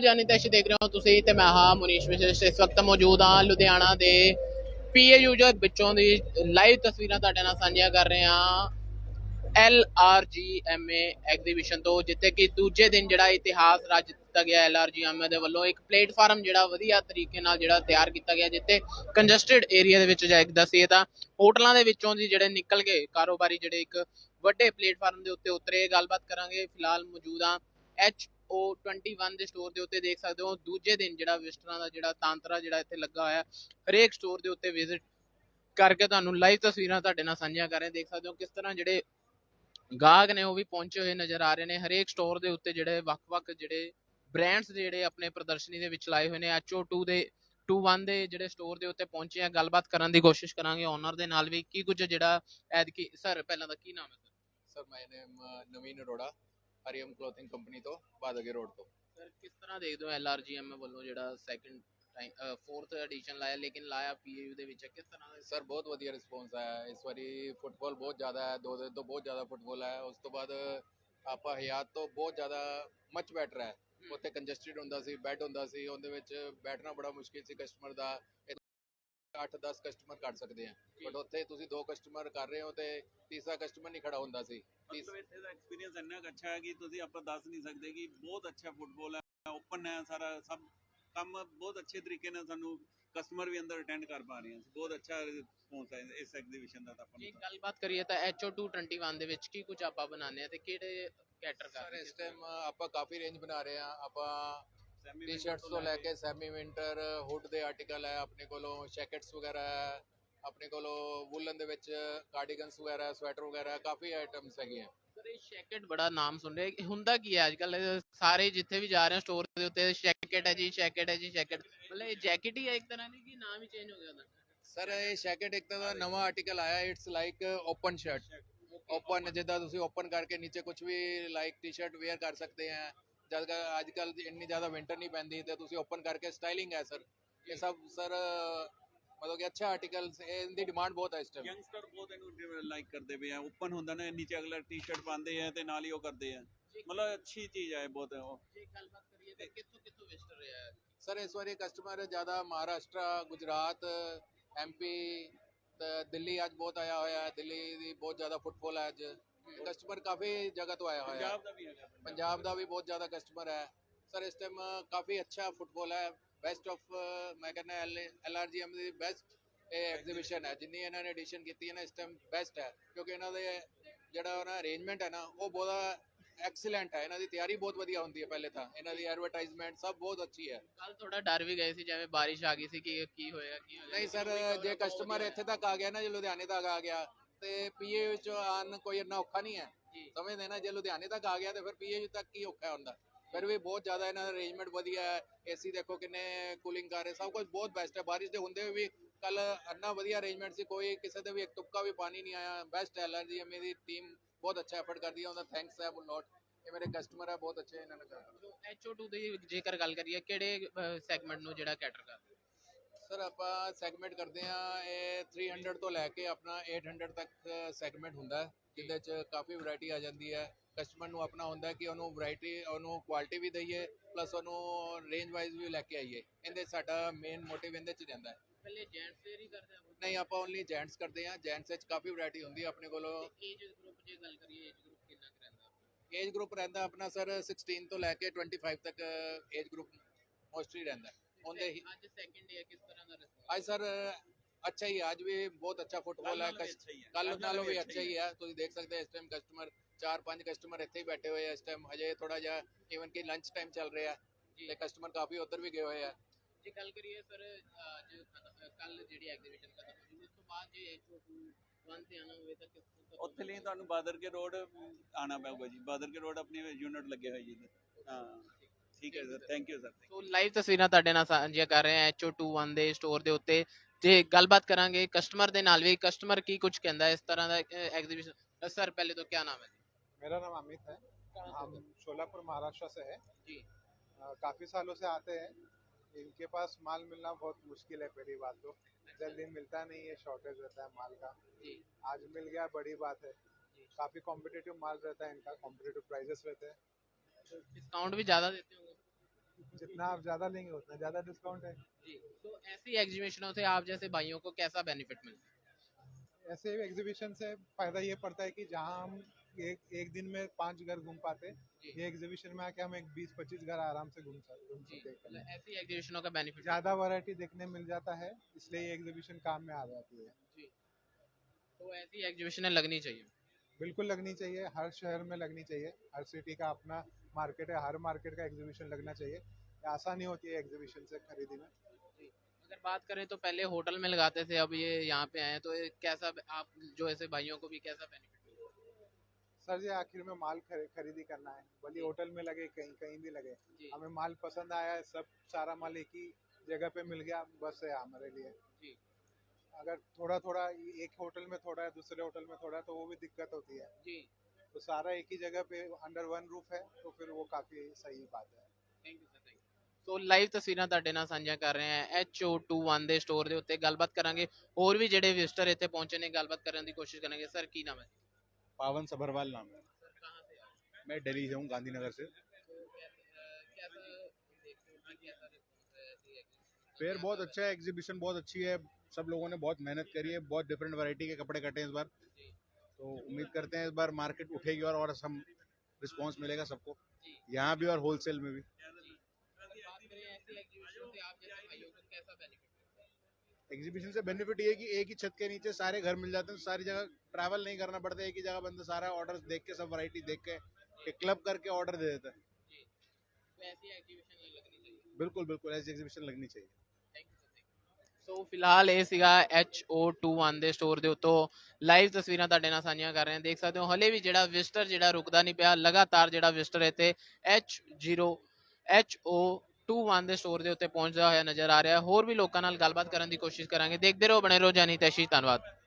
ਜਾਨੀ ਤੈਸ਼ ਦੇਖ ਰਹੇ ਹੋ ਤੁਸੀਂ ਤੇ ਮੈਂ ਹਾਂ ਮੁਨੀਸ਼ ਵਿਸ਼ੇਸ਼, ਇਸ ਵਕਤ ਮੌਜੂਦ ਹਾਂ ਲੁਧਿਆਣਾ ਦੇ ਪੀਏਯੂ ਜੋ ਵਿੱਚੋਂ ਦੀ ਲਾਈਵ ਤਸਵੀਰਾਂ ਤੁਹਾਡੇ ਨਾਲ ਸਾਂਝੀਆਂ ਕਰ ਰਹੇ ਹਾਂ। L R G M A exhibition ਤੋਂ, ਜਿੱਥੇ ਕਿ ਦੂਜੇ ਦਿਨ ਜਿਹੜਾ ਇਤਿਹਾਸ ਰਚ ਦਿੱਤਾ ਗਿਆ L R G M A ਦੇ ਵੱਲੋਂ, ਇੱਕ ਪਲੇਟਫਾਰਮ ਜਿਹੜਾ ਵਧੀਆ ਤਰੀਕੇ ਨਾਲ ਜਿਹੜਾ ਤਿਆਰ ਕੀਤਾ ਗਿਆ, ਜਿੱਥੇ ਕੰਜਸਟਡ ਏਰੀਆ ਦੇ ਵਿੱਚ ਜਾਇਕ ਦੱਸੀਏ ਤਾਂ। ਹੋਟਲਾਂ ਦੇ ਵਿੱਚੋਂ ਦੀ ਜਿਹੜੇ ਨਿਕਲ ਗਏ ਕਾਰੋਬਾਰੀ ਜਿਹੜੇ ਇੱਕ ਵੱਡੇ ਪਲੇਟਫਾਰਮ ਦੇ ਉੱਤੇ ਉਤਰੇ, ਗੱਲਬਾਤ ਕਰਾਂਗੇ, ਫਿਲਹਾਲ ਮੌਜੂਦ ਹਾਂ। ਐਚ ਓ 21 ਦੇ ਸਟੋਰ ਦੇ ਉੱਤੇ ਦੇਖ ਸਕਦੇ ਹੋ ਦੂਜੇ ਦਿਨ ਜਿਹੜਾ ਵਿਸਟਰਾਂ ਦਾ ਜਿਹੜਾ ਤਾਂਤਰਾ ਜਿਹੜਾ ਇੱਥੇ ਲੱਗਾ ਹੋਇਆ, ਹਰੇਕ ਸਟੋਰ ਦੇ ਉੱਤੇ ਵਿਜ਼ਿਟ ਕਰਕੇ ਤੁਹਾਨੂੰ ਲਾਈਵ ਤਸਵੀਰਾਂ ਤੁਹਾਡੇ ਨਾਲ ਸਾਂਝੀਆਂ ਕਰ ਰਹੇ ਦੇਖ ਸਕਦੇ ਹੋ ਕਿਸ ਤਰ੍ਹਾਂ ਜਿਹੜੇ ਗਾਹਕ ਨੇ ਉਹ ਵੀ ਪਹੁੰਚੇ ਹੋਏ ਨਜ਼ਰ ਆ ਰਹੇ ਨੇ। ਹਰੇਕ ਸਟੋਰ ਦੇ ਉੱਤੇ ਜਿਹੜੇ ਵੱਖ-ਵੱਖ ਜਿਹੜੇ ਬ੍ਰਾਂਡਸ ਜਿਹੜੇ ਆਪਣੇ ਪ੍ਰਦਰਸ਼ਨੀ ਦੇ ਵਿੱਚ ਲਾਏ ਹੋਏ ਨੇ। HO2 ਦੇ 21 ਦੇ ਜਿਹੜੇ ਸਟੋਰ ਦੇ ਉੱਤੇ ਪਹੁੰਚੇ ਆ। ਗੱਲਬਾਤ ਕਰਨ ਦੀ ਕੋਸ਼ਿਸ਼ ਕਰਾਂਗੇ ਓਨਰ ਦੇ ਨਾਲ ਵੀ। ਕੀ ਕੁਝ ਜਿਹੜਾ ਐਤਕੀ ਸਰ ਪਹਿਲਾਂ ਦਾ ਕੀ ਨਾਮ ਹੈ? Sir my name Naveen Arora. ਹਰੀਅਮ clothing company ਤੋਂ ਬਾਦਗੇ ਰੋਡ ਤੋਂ। ਸਰ ਕਿਸ ਤਰ੍ਹਾਂ ਦੇਖਦੇ ਹੋ ਐਲਆਰਜੀਐਮ ਵੱਲੋਂ ਜਿਹੜਾ ਸੈਕੰਡ ਟਾਈਮ ਫੋਰਥ ਐਡੀਸ਼ਨ ਲਾਇਆ ਲੇਕਿਨ ਲਾਇਆ ਪੀਏਯੂ ਦੇ ਵਿੱਚ? ਕਿਸ ਤਰ੍ਹਾਂ ਦਾ ਸਰ ਬਹੁਤ ਵਧੀਆ ਰਿਸਪੌਂਸ ਆਇਆ। ਇਸ ਵਾਰੀ ਫੁੱਟਬਾਲ ਬਹੁਤ ਜ਼ਿਆਦਾ ਹੈ ਦੋ ਦਿਨ ਤੋਂ ਬਹੁਤ ਜ਼ਿਆਦਾ ਫੁੱਟਬਾਲ ਹੈ। ਉਸ ਤੋਂ ਬਾਅਦ ਆਪਾਂ ਹਯਾਤ ਤੋਂ ਬਹੁਤ ਜ਼ਿਆਦਾ ਮਚ ਬੈਟਰ ਹੈ। ਉੱਥੇ ਕੰਜਸਟਡ ਹੁੰਦਾ ਸੀ ਬੈੱਡ ਹੁੰਦਾ ਸੀ। ਉਹਦੇ ਵਿੱਚ ਬੈਠਣਾ ਬੜਾ ਮੁਸ਼ਕਿਲ ਸੀ ਕਸਟਮਰ ਦਾ। 8-10 ਕਸਟਮਰ ਕਰ ਸਕਦੇ ਆ। ਬਟ ਉੱਥੇ ਤੁਸੀਂ ਦੋ ਕਸਟਮਰ ਕਰ ਰਹੇ ਹੋ ਤੇ ਤੀਸਰਾ ਕਸਟਮਰ ਨਹੀਂ ਖੜਾ ਹੁੰਦਾ ਸੀ। ਮਤਲਬ ਇੱਥੇ ਦਾ ਐਕਸਪੀਰੀਅੰਸ ਇੰਨਾ ਅੱਛਾ ਹੈ ਕਿ ਤੁਸੀਂ ਆਪਾਂ ਦੱਸ ਨਹੀਂ ਸਕਦੇ ਕਿ ਬਹੁਤ ਅੱਛਾ ਫੁੱਟਬਾਲ ਹੈ ਓਪਨ ਹੈ ਸਾਰਾ ਸਭ ਕੰਮ ਬਹੁਤ ਅੱਛੇ ਤਰੀਕੇ ਨਾਲ ਸਾਨੂੰ ਕਸਟਮਰ ਵੀ ਅੰਦਰ ਅਟੈਂਡ ਕਰ ਪਾ ਰਹੇ ਹਨ ਬਹੁਤ ਅੱਛਾ ਰਿਸਪੌਂਸ ਹੈ ਇਸ ਐਗਜ਼ੀਬਿਸ਼ਨ ਦਾ ਤਾਂ ਆਪਾਂ ਜੇ ਗੱਲਬਾਤ ਕਰੀਏ ਤਾਂ HO2 21 ਦੇ ਵਿੱਚ ਕੀ ਕੁਝ ਆਪਾਂ ਬਣਾਉਂਦੇ ਆ ਤੇ ਕਿਹੜੇ ਕੈਟਰ ਕਰ ਸਰ ਰਹੇ ਇਸ ਟਾਈਮ ਆਪਾਂ ਕਾਫੀ ਰੇਂਜ ਬਣਾ ਰਹੇ ਆ ਆਪਾਂ ਟੀ-ਸ਼ਰਟਸ winter ਤੋਂ ਲੈ ਕੇ ਸੈਮੀ ਵਿੰਟਰ ਹੁੱਡ ਦੇ ਆਰਟੀਕਲ ਹੈ ਆਪਣੇ ਕੋਲੋਂ ਜੈਕਟਸ ਵਗੈਰਾ ਹੈ ਆਪਣੇ ਕੋਲੋਂ ਵੂਲਨ ਦੇ ਵਿੱਚ ਕਾਰਡੀਗਨਸ ਵਗੈਰਾ ਸਵੈਟਰ ਵਗੈਰਾ ਕਾਫੀ ਆਈਟਮਸ ਹੈਗੀਆਂ। ਸਰ ਇਹ ਸ਼ੈਕਟ ਬੜਾ ਨਾਮ ਸੁਣ ਰਿਹਾ ਹੁੰਦਾ ਕੀ ਹੈ ਅੱਜ ਕੱਲ ਸਾਰੇ ਜਿੱਥੇ ਵੀ ਜਾ ਰਹੇ ਸਟੋਰ ਦੇ ਉੱਤੇ ਸ਼ੈਕਟ ਹੈ ਜੀ ਸ਼ੈਕਟ ਹੈ ਜੀ ਸ਼ੈਕਟ ਮਤਲਬ ਇਹ ਜੈਕਟ ਹੀ ਹੈ ਇੱਕ ਤਰ੍ਹਾਂ ਦੀ ਕਿ ਨਾਮ ਹੀ ਚੇਂਜ ਹੋ ਗਿਆ ਉਹਦਾ? ਸਰ ਇਹ ਜੈਕਟ ਇੱਕ ਤਰ੍ਹਾਂ ਦਾ ਨਵਾਂ ਆਰਟੀਕਲ ਆਇਆ it's like open shirt open ਜਿੱਦਾਂ ਤੁਸੀਂ ਓਪਨ ਕਰਕੇ ਨੀਚੇ ਕੁਝ ਵੀ ਲਾਈਕ ਟੀ-ਸ਼ਰਟ ਵੇਅਰ ਕਰ ਸਕਦੇ ਆ ਜਦ ਅੱਜ ਕੱਲ ਇੰਨੀ ਜ਼ਿਆਦਾ ਵਿੰਟਰ ਨਹੀਂ ਪੈਂਦੀ ਤੇ ਤੁਸੀਂ ਓਪਨ ਕਰਕੇ ਸਟਾਈਲਿੰਗ ਹੈ ਸਰ ਇਹ ਸਭ ਸਰ ਮਤਲਬ ਕਿ ਅੱਛਾ ਆਰਟੀਕਲ ਇਹਦੀ ਡਿਮਾਂਡ ਬਹੁਤ ਹੈ ਇਸ ਟਾਈਮ ਯੰਗਸਟਰ ਬਹੁਤ ਇਹਨੂੰ ਲਾਈਕ ਕਰਦੇ ਪਏ ਆ। ਓਪਨ ਹੁੰਦਾ ਨਾ ਨੀਚੇ ਅਗਲਾ ਟੀ-ਸ਼ਰਟ ਪਾਉਂਦੇ ਆ ਤੇ ਨਾਲ ਹੀ ਉਹ ਕਰਦੇ ਆ। ਮਤਲਬ ਅੱਛੀ ਚੀਜ਼ ਹੈ ਬਹੁਤ ਉਹ। ਜੇ ਗੱਲਬਾਤ ਕਰੀਏ ਤਾਂ ਕਿੱਥੋਂ ਕਿੱਥੋਂ ਵਿਜ਼ਟਰ ਰਿਹਾ ਹੈ? ਸਰ ਇਸ ਵਾਰੀ ਕਸਟਮਰ ਜ਼ਿਆਦਾ ਮਹਾਰਾਸ਼ਟਰ ਗੁਜਰਾਤ ਐਮਪੀ ਤੇ ਦਿੱਲੀ ਅੱਜ ਬਹੁਤ ਆਇਆ ਹੋਇਆ ਹੈ। ਦਿੱਲੀ ਦੀ ਬਹੁਤ ਜ਼ਿਆਦਾ ਫੁੱਟਫਾਲ ਹੈ ਅੱਜ। ਕਸਟਮਰ ਕਾਫੀ ਜਗ੍ਹਾ ਤੋਂ ਆਇਆ ਹੋਇਆ ਹੈ। ਪੰਜਾਬ ਦਾ ਵੀ ਹੈਗਾ। ਪੰਜਾਬ ਦਾ ਵੀ ਬਹੁਤ ਜ਼ਿਆਦਾ ਕਸਟਮਰ ਹੈ। ਸਰ ਇਸ ਟਾਈਮ ਕਾਫੀ ਅੱਛਾ ਫੁੱਟਬਾਲ ਹੈ। ਬੈਸਟ ਆਫ ਮੈਂ ਕਹਿੰਦਾ ਐਲਆਰਜੀਐਮ ਦੀ ਬੈਸਟ ਇਹ ਐਗਜ਼ੀਬਿਸ਼ਨ ਹੈ। ਜਿੰਨੀ ਇਹਨਾਂ ਨੇ ਐਡੀਸ਼ਨ ਕੀਤੀ ਹੈ ਨਾ ਇਸ ਟਾਈਮ ਬੈਸਟ ਹੈ। ਕਿਉਂਕਿ ਇਹਨਾਂ ਦੇ ਜਿਹੜਾ ਉਹਨਾਂ ਅਰੇਂਜਮੈਂਟ ਹੈ ਨਾ ਉਹ ਬਹੁਤ ਐਕਸੀਲੈਂਟ ਹੈ। ਇਹਨਾਂ ਦੀ ਤਿਆਰੀ ਬਹੁਤ ਵਧੀਆ ਹੁੰਦੀ ਹੈ ਪਹਿਲੇ ਤਾਂ। ਇਹਨਾਂ ਦੀ ਐਡਵਰਟਾਈਜ਼ਮੈਂਟ ਸਭ ਬਹੁਤ ਅੱਛੀ ਹੈ। ਕੱਲ ਥੋੜਾ ਡਰ ਵੀ ਗਏ ਸੀ ਜਿਵੇਂ ਬਾਰਿਸ਼ ਆ ਗਈ ਸੀ ਕਿ ਕੀ ਹੋਏਗਾ ਕੀ ਹੋਏਗਾ ਨਹੀਂ ਸਰ ਜੇ ਕਸਟਮਰ ਇੱਥੇ ਤੱਕ ਆ ਗਿਆ ਨਾ ਜੇ ਲੁਧਿਆਣੇ ਤੱਕ ਆ ਗਿਆ ਤੇ ਪੀਏ ਵਿੱਚ ਆਣ ਕੋਈ ਇੰਨਾ ਔਖਾ ਨਹੀਂ ਹੈ। ਸਮਝਦੇ ਨਾ ਜੇ ਲੁਧਿਆਣੇ ਤੱਕ ਆ ਗਿਆ ਤੇ ਫਿਰ ਪੀਏ ਤੱਕ ਕੀ ਔਖਾ ਹੁੰਦਾ। ਫਿਰ ਵੀ ਬਹੁਤ ਜ਼ਿਆਦਾ ਇਹਨਾਂ ਦਾ ਅਰੇਂਜਮੈਂਟ ਵਧੀਆ ਹੈ। ਏਸੀ ਦੇਖੋ ਕਿੰਨੇ ਕੂਲਿੰਗ ਕਰ ਰਹੇ ਸਭ ਕੁਝ ਬਹੁਤ ਬੈਸਟ ਹੈ। ਬਾਰਿਸ਼ ਦੇ ਹੁੰਦੇ ਹੋਏ ਵੀ ਕੱਲ ਇੰਨਾ ਵਧੀਆ ਅਰੇਂਜਮੈਂਟ ਸੀ ਕੋਈ ਕਿਸੇ ਦੇ ਵੀ ਇੱਕ ਤੁਪਕਾ ਵੀ ਪਾਣੀ ਨਹੀਂ ਆਇਆ। ਬੈਸਟ ਐਲਆਰਜੀ ਐਮ ਦੀ ਟੀਮ ਬਹੁਤ ਅੱਛਾ ਐਫਰਟ ਕਰਦੀ ਹੈ ਉਹਦਾ ਥੈਂਕਸ ਹੈ ਲੋਟ ਇਹ ਮੇਰੇ ਕਸਟਮਰ ਹੈ ਬਹੁਤ ਅੱਛੇ ਇਹਨਾਂ ਨੇ ਸੋ HO2 ਦੀ ਜੇਕਰ ਗੱਲ ਕਰੀਏ ਕਿਹੜੇ ਸੈਗਮੈਂਟ ਨੂੰ ਜਿਹੜਾ ਕੈਟਰ ਕਰਦੇ? ਸਰ ਆਪਾਂ ਸੈਗਮੈਂਟ ਕਰਦੇ ਆ ਇਹ 300 ਤੋਂ ਲੈ ਕੇ ਆਪਣਾ 800 ਤੱਕ ਸੈਗਮੈਂਟ ਹੁੰਦਾ ਜਿਹਦੇ ਚ ਕਾਫੀ ਵੈਰਾਈਟੀ ਆ ਜਾਂਦੀ ਹੈ। ਕਸਟਮਰ ਨੂੰ ਆਪਣਾ ਹੁੰਦਾ ਕਿ ਉਹਨੂੰ ਵੈਰਾਈਟੀ ਉਹਨੂੰ ਕੁਆਲਿਟੀ ਵੀ ਦਈਏ ਪਲੱਸ ਉਹਨੂੰ ਰੇਂਜ ਵਾਈਜ਼ ਵੀ ਲੈ ਕੇ ਆਈਏ। ਇਹਦੇ ਸਾਡਾ ਮੇਨ ਮੋਟਿਵ ਇਹਦੇ ਚ ਜਾਂਦਾ ਹੈ। ਪਹਿਲੇ ਜੈਂਟਸ ਵੇਅਰ ਹੀ ਕਰਦੇ ਆ। ਨਹੀਂ ਆਪਾਂ ਓਨਲੀ ਜੈਂਟਸ ਕਰਦੇ ਆ ਜੈਂਟਸ ਵਿੱਚ ਕਾਫੀ ਵੈਰਾਈਟੀ ਹੁੰਦੀ ਹੈ ਆਪਣੇ ਕੋਲੋਂ। ਏਜ ਗਰੁੱਪ ਜੇ ਗੱਲ ਕਰੀਏ ਏਜ ਗਰੁੱਪ ਕਿੰਨਾ ਕੁ ਰਹਿੰਦਾ ਏਜ ਗਰੁੱਪ ਰਹਿੰਦਾ ਆਪਣਾ ਸਰ 16 ਤੋਂ ਲੈ ਕੇ 25 ਤੱਕ ਏਜ ਗਰੁੱਪ ਮੋਸਟਲੀ ਰਹਿੰਦਾ। ਉਹਦੇ ਹੀ ਅੱਜ ਸੈਕਿੰਡ ਡੇ ਕਿਸ ਤਰ੍ਹਾਂ ਦਾ ਰਿਸਪੌਂਸ ਅੱਜ ਸਰ ਅੱਛਾ ਹੀ ਹੈ, ਅੱਜ ਵੀ ਬਹੁਤ ਅੱਛਾ ਫੁੱਟਬਾਲ ਹੈ ਕੱਲ ਨਾਲੋਂ ਵੀ ਅੱਛਾ ਹੀ ਹੈ ਤੁਸੀਂ ਦੇਖ ਸਕਦੇ ਹੋ ਇਸ ਟਾਈਮ ਕਸਟਮਰ ਚਾਰ ਪੰਜ ਕਸਟਮਰ ਇੱਥੇ ਹੀ ਬੈਠੇ ਹੋਏ ਆ ਇਸ ਟਾਈਮ ਹਜੇ ਥੋੜਾ ਜਿਹਾ ਈਵਨ ਕਿ ਲੰਚ ਟਾਈਮ ਚੱਲ ਰਿਹਾ। ਹੈ ਤੇ ਕਸਟਮਰ ਕਾਫੀ ਉੱਧਰ ਵੀ ਗਏ ਹੋਏ ਆ। ਜੇ ਗੱਲ ਕਰੀਏ ਸਰ ਅੱਜ ਕੱਲ ਜਿਹੜੀ ਐਗਜ਼ੀਬਿਸ਼ਨ ਖਤਮ ਹੋ ਉਸ ਤੋਂ ਬਾਅਦ ਜੇ HO2 ਵਨ ਤੇ ਆਣਾ ਹੋਵੇ ਤਾਂ ਕਿਸ ਉੱਥੇ ਲਈ ਤੁਹਾਨੂੰ ਬਾਦਰ ਕੇ ਰੋਡ ਆਣਾ ਪਊਗਾ ਜੀ। ਬਾਦਰ ਕੇ ਰੋਡ ਆਪਣੀ ਯੂਨਿਟ ਲੱਗੇ ਹੋਏ ਜੀ ਹਾਂ। ਠੀਕ ਹੈ sir thank you sir so live ਤਸਵੀਰਾਂ ਤੁਹਾਡੇ ਨਾਲ ਸਾਂਝੀਆਂ ਕਰ ਰਹੇ ਹਾਂ HO21 ਦੇ ਸਟੋਰ ਦੇ ਉੱਤੇ ਤੇ ਗੱਲਬਾਤ ਕਰਾਂਗੇ ਕਸਟਮਰ ਦੇ ਨਾਲ ਵੀ ਕਸਟਮਰ ਕੀ ਕੁਝ ਕਹਿੰਦਾ ਹੈ ਇਸ ਤਰ੍ਹਾਂ ਦਾ ਐਗਜ਼ੀਬਿਸ਼ਨ ਸਰ ਪਹਿਲੇ ਤੋਂ ਕੀ ਨਾਮ ਹੈ मेरा नाम अमित है हम शोलापुर महाराष्ट्र से है जी अ, काफी सालों से आते हैं इनके पास माल मिलना बहुत मुश्किल है पहली बात तो जल्दी मिलता नहीं है शॉर्टेज रहता है माल का जी आज मिल गया बड़ी बात है काफी कॉम्पिटिटिव माल रहता है इनका कॉम्पिटिटिव प्राइजेस रहते हैं डिस्काउंट भी ज्यादा देते होंगे जितना आप ज़्यादा लेंगे उतना ज़्यादा डिस्काउंट है। जी तो ऐसी एग्जीबिशनों से आप जैसे भाइयों को कैसा बेनिफिट मिलता है? ऐसे एग्जीबिशन से फ़ायदा ये पड़ता है कि जहाँ हम एक एक दिन में पाँच घर घूम पाते ये एग्जीबिशन में आके हम एक बीस पच्चीस घर आराम से घूम सकते जी हैं मतलब ऐसी एग्जीबिशनों का बेनिफिट ज़्यादा वैरायटी देखने मिल जाता है इसलिए ये एग्जीबिशन काम में आ जाती है। तो ऐसी एग्जीबिशनें लगनी चाहिए। बिल्कुल लगनी चाहिए हर शहर में लगनी चाहिए हर सिटी का अपना मार्केट है हर मार्केट का एग्जीबिशन लगना चाहिए। आसानी होती है एग्जीबिशन से खरीदी में। अगर बात करें तो पहले होटल में लगाते थे अब ये यहाँ पे आए तो कैसा आप जो ऐसे भाइयों को भी कैसा बेनिफिट सर जी आखिर में माल खरीदी करना है। भले होटल में लगे कहीं कहीं भी लगे। हमें माल पसंद आया सब सारा माल एक ही जगह पे मिल गया बस है हमारे लिए। जी। अगर थोड़ा थोड़ा एक होटल में थोड़ा है दूसरे होटल में थोड़ा है तो वो भी दिक्कत होती है जी तो सारा एक ही जगह पे अंडर वन रूफ है तो फिर वो काफी सही बात है thank you sir thank you so live ਤਸਵੀਰਾਂ ਤੁਹਾਡੇ ਨਾਲ ਸਾਂਝੀਆਂ ਕਰ ਰਹੇ ਹਾਂ HO21 ਦੇ ਸਟੋਰ ਦੇ ਉੱਤੇ ਗੱਲਬਾਤ ਕਰਾਂਗੇ ਹੋਰ ਵੀ ਜਿਹੜੇ ਵਿਜ਼ਟਰ ਇੱਥੇ ਪਹੁੰਚੇ ਨੇ ਗੱਲਬਾਤ ਕਰਨ ਦੀ ਕੋਸ਼ਿਸ਼ ਕਰਾਂਗੇ ਸਰ ਕੀ ਨਾਮ ਹੈ पावन सबरवाल नाम है सर कहाँ से आए मैं दिल्ली से हूँ गांधीनगर से फेयर बहुत अच्छा है एग्जीबिशन बहुत अच्छी है। सब लोगों ने बहुत मेहनत करी है बहुत डिफरेंट वैरायटी के कपड़े कटे हैं इस बार। तो उम्मीद करते हैं इस बार मार्केट उठेगी और और हम रिस्पांस मिलेगा सबको। यहाँ भी और होलसेल में भी। एग्जीबिशन से बेनिफिट ये कि एक ही छत के नीचे सारे घर मिल जाते हैं सारी जगह ट्रैवल नहीं करना पड़ता एक ही जगह बंदा सारा ऑर्डर देख के सब वैरायटी देख के एक क्लब करके ऑर्डर दे देता है। तो बिल्कुल बिल्कुल ऐसी एग्जीबिशन लगनी चाहिए। ਸੋ ਫਿਲਹਾਲ ਇਹ ਸੀਗਾ HO21 ਦੇ ਸਟੋਰ ਦੇ ਉੱਤੋਂ ਲਾਈਵ ਤਸਵੀਰਾਂ ਤੁਹਾਡੇ ਨਾਲ ਸਾਂਝੀਆਂ ਕਰ ਰਹੇ ਹਾਂ। ਦੇਖ ਸਕਦੇ ਹੋ, ਹਲੇ ਵੀ ਜਿਹੜਾ ਵਿਜ਼ਟਰ ਜਿਹੜਾ ਰੁਕਦਾ ਨਹੀਂ ਪਿਆ, ਲਗਾਤਾਰ ਜਿਹੜਾ ਵਿਜ਼ਟਰ ਇੱਥੇ H0 HO21 ਦੇ ਸਟੋਰ ਦੇ ਉੱਤੇ ਪਹੁੰਚਦਾ ਹੋਇਆ ਨਜ਼ਰ ਆ ਰਿਹਾ। ਹੋਰ ਵੀ ਲੋਕਾਂ ਨਾਲ ਗੱਲਬਾਤ ਕਰਨ ਦੀ ਕੋਸ਼ਿਸ਼ ਕਰਾਂਗੇ। ਦੇਖਦੇ ਰਹੋ, ਬਣੇ ਰਹੋ ਜਾਨੀ ਤੈਸ਼ੀ ਧੰਨਵਾਦ।